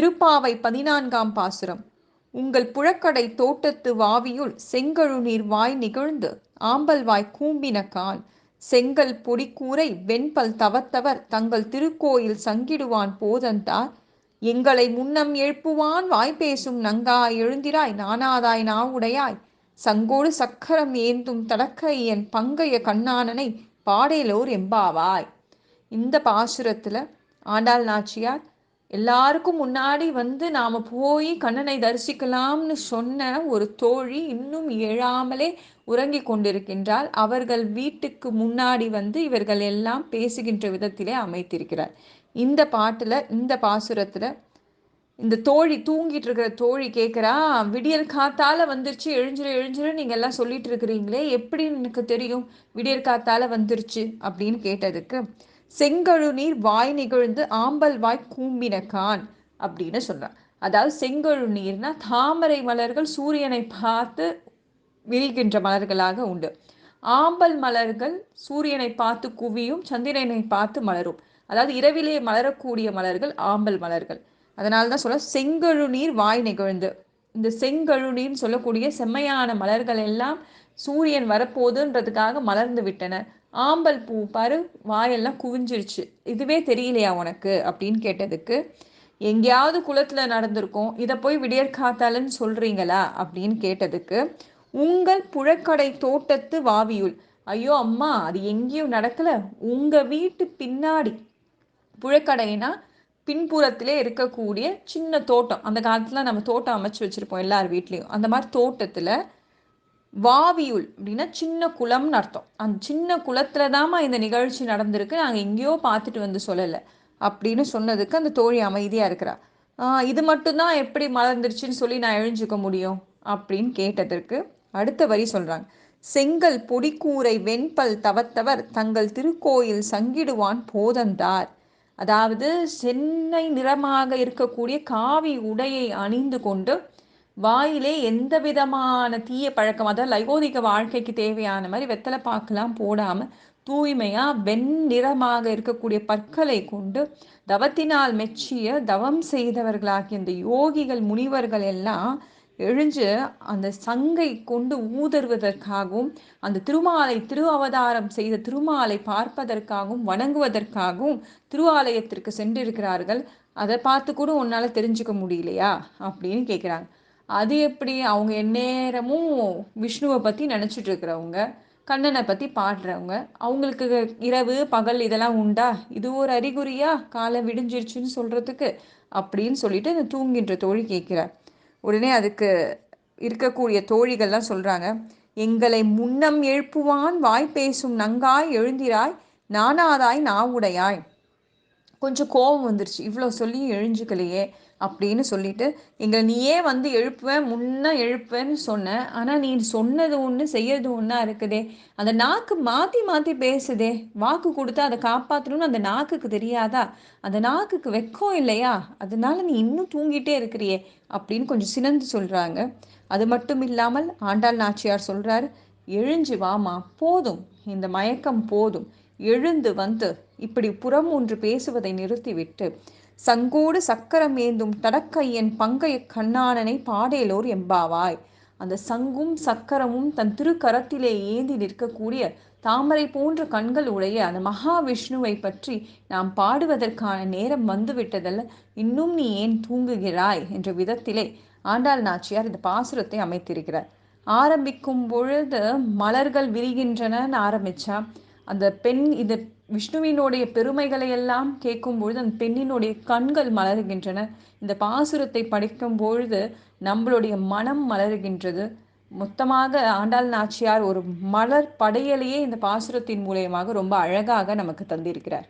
திருப்பாவை பதினான்காம் பாசுரம். உங்கள் புழக்கடை தோட்டத்து வாவியுள் செங்கழுநீர் வாய் நிகழ்ந்து ஆம்பல் வாய் கூம்பின கால். செங்கல் பொடிக்கூரை வெண்பல் தவத்தவர் தங்கள் திருக்கோயில் சங்கிடுவான் போதந்தார் எங்களை முன்னம் எழுப்புவான் வாய் பேசும் எழுந்திராய் நானாதாய் நாவுடையாய். சங்கோடு சக்கரம் ஏந்தும் தடக்கையன் பங்கைய கண்ணானனை பாடேலோர் எம்பாவாய். இந்த பாசுரத்தில் ஆண்டாள் நாச்சியார் எல்லாருக்கும் முன்னாடி வந்து நாம் போய் கண்ணனை தரிசிக்கலாம்னு சொன்ன ஒரு தோழி இன்னும் எழாமலே உறங்கி கொண்டிருக்கின்றால் அவர்கள் வீட்டுக்கு முன்னாடி வந்து இவர்கள் எல்லாம் பேசுகின்ற விதத்திலே அமைத்திருக்கிறார். இந்த பாட்டில் இந்த பாசுரத்தில் இந்த தோழி தூங்கிட்டு இருக்கிற தோழி கேட்குறா விடியல் காத்தால வந்துருச்சு எழுஞ்சிரு எழுஞ்சிரு நீங்கள் எல்லாம் சொல்லிட்டு இருக்கிறீங்களே எப்படி எனக்கு தெரியும் விடியல் காத்தால வந்துருச்சு அப்படின்னு கேட்டதுக்கு செங்கழு நீர் வாய் நிகழ்ந்து ஆம்பல் வாய் கூம்பின கான் அப்படின்னு சொல்றான் அதாவது செங்கழு நீர்னா தாமரை மலர்கள் சூரியனை பார்த்து விரிகின்ற மலர்களாக உண்டு. ஆம்பல் மலர்கள் சூரியனை பார்த்து குவியும் சந்திரனை பார்த்து மலரும். அதாவது இரவிலே மலரக்கூடிய மலர்கள் ஆம்பல் மலர்கள். அதனால தான் சொல்ல செங்கழு நீர் வாய் நிகழ்ந்து. இந்த செங்கழு நீர்னு சொல்லக்கூடிய செம்மையான மலர்கள் எல்லாம் சூரியன் வரப்போதுன்றதுக்காக மலர்ந்து விட்டன. ஆம்பல் பூ பாரு வாயெல்லாம் குவிஞ்சிருச்சு. இதுவே தெரியலையா உனக்கு? அப்படின்னு கேட்டதுக்கு எங்கேயாவது குளத்துல நடந்திருக்கும். இதை போய் விடியற் காத்தாலன்னு சொல்றீங்களா? அப்படின்னு கேட்டதுக்கு உங்கள் புழக்கடை தோட்டத்து வாவியுள். ஐயோ அம்மா அது எங்கேயும் நடக்கல. உங்க வீட்டு பின்னாடி. புழக்கடைனா பின்புறத்திலே இருக்கக்கூடிய சின்ன தோட்டம். அந்த காலத்துல நம்ம தோட்டம் அமைச்சு வச்சிருப்போம் எல்லார் வீட்லேயும். அந்த மாதிரி தோட்டத்துல வாவியுள் அப்படின்னா சின்ன குளம்னு அர்த்தம். அந்த சின்ன குளத்துல தாம்மா இந்த நிகழ்ச்சி நடந்திருக்கு. நாங்கள் எங்கேயோ பார்த்துட்டு வந்து சொல்லலை. அப்படின்னு சொன்னதுக்கு அந்த தோழி அமைதியாக இருக்கிறா. இது மட்டும்தான் எப்படி மலர்ந்துருச்சுன்னு சொல்லி நான் எழிஞ்சுக்க முடியும்? அப்படின்னு கேட்டதற்கு அடுத்த வரி சொல்கிறாங்க செங்கல் பொடிக்கூரை வெண்பல் தவத்தவர் தங்கள் திருக்கோயில் சங்கிடுவான் போதந்தார். அதாவது சென்னை நிறமாக இருக்கக்கூடிய காவி உடையை அணிந்து கொண்டு வாயிலே எந்த விதமான தீய பழக்கம் அதாவது லைகோதிக வாழ்க்கைக்கு தேவையான மாதிரி வெத்தலை பாக்கெல்லாம் போடாமல் தூய்மையாக வெண்ணிறமாக இருக்கக்கூடிய பற்களை கொண்டு தவத்தினால் மெச்சிய தவம் செய்தவர்களாகிய இந்த யோகிகள் முனிவர்கள் எல்லாம் எழுஞ்சு அந்த சங்கை கொண்டு ஊதறுவதற்காகவும் அந்த திருமாலை திரு அவதாரம் செய்த திருமாலை பார்ப்பதற்காகவும் வணங்குவதற்காகவும் திருவாலயத்திற்கு சென்றிருக்கிறார்கள். அதை பார்த்து கூட உன்னால் தெரிஞ்சுக்க முடியலையா? அப்படின்னு கேட்குறாங்க அது எப்படி? அவங்க எந்நேரமும் விஷ்ணுவை பற்றி நினச்சிட்டு இருக்கிறவங்க கண்ணனை பற்றி பாடுறவங்க அவங்களுக்கு இரவு பகல் இதெல்லாம் உண்டா? இது ஒரு அறிகுறியா? காலை விடிஞ்சிருச்சுன்னு சொல்கிறதுக்கு அப்படின்னு சொல்லிட்டு இந்த தூங்கின்ற தோழி கேட்கிறார். உடனே அதுக்கு இருக்கக்கூடிய தோழிகள்லாம் சொல்கிறாங்க எங்களை முன்னம் எழுப்புவான் வாய் பேசும் நங்காய் எழுந்திராய் நானாதாய் நாவுடையாய் கொஞ்சம் கோபம் வந்துருச்சு. இவ்வளோ சொல்லி எழுஞ்சுக்கலையே அப்படின்னு சொல்லிட்டு எங்களை நீயே வந்து எழுப்புவேன் முன்னே எழுப்புவேன்னு சொன்னேன் ஆனால் நீ சொன்னது ஒன்று செய்யறது ஒன்றா இருக்குதே. அந்த நாக்கு மாற்றி மாற்றி பேசுதே. வாக்கு கொடுத்தா அதை காப்பாற்றணும்னு அந்த நாக்குக்கு தெரியாதா? அந்த நாக்குக்கு வெக்கம் இல்லையா? அதனால நீ இன்னும் தூங்கிட்டே இருக்கிறியே அப்படின்னு கொஞ்சம் சினந்து சொல்கிறாங்க அது மட்டும் இல்லாமல் ஆண்டாள் நாச்சியார் சொல்கிறார் எழுஞ்சு வாமா போதும். இந்த மயக்கம் போதும். எழுந்து வந்து இப்படி புறம் ஒன்று பேசுவதை நிறுத்திவிட்டு சங்கோடு சக்கரம் ஏந்தும் தடக்கையன் பங்கைய கண்ணானனை பாடேலோர் எம்பாவாய். அந்த சங்கும் சக்கரமும் தன் திருக்கரத்திலே ஏந்தி நிற்கக்கூடிய தாமரை போன்ற கண்கள் உடைய அந்த மகாவிஷ்ணுவை பற்றி நாம் பாடுவதற்கான நேரம் வந்துவிட்டதல்ல இன்னும் நீ ஏன் தூங்குகிறாய்? என்ற விதத்திலே ஆண்டாள் நாச்சியார் இந்த பாசுரத்தை அமைத்திருக்கிறார். ஆரம்பிக்கும் பொழுது மலர்கள் விரிகின்றனன்னு ஆரம்பிச்சா அந்த பெண் இது விஷ்ணுவினுடைய பெருமைகளை எல்லாம் கேட்கும் பொழுது அந்த பெண்ணினுடைய கண்கள் மலருகின்றன. இந்த பாசுரத்தை படிக்கும் பொழுது நம்மளுடைய மனம் மலருகின்றது. மொத்தமாக ஆண்டாள் நாச்சியார் ஒரு மலர் படையலையே இந்த பாசுரத்தின் மூலியமாக ரொம்ப அழகாக நமக்கு தந்திருக்கிறார்.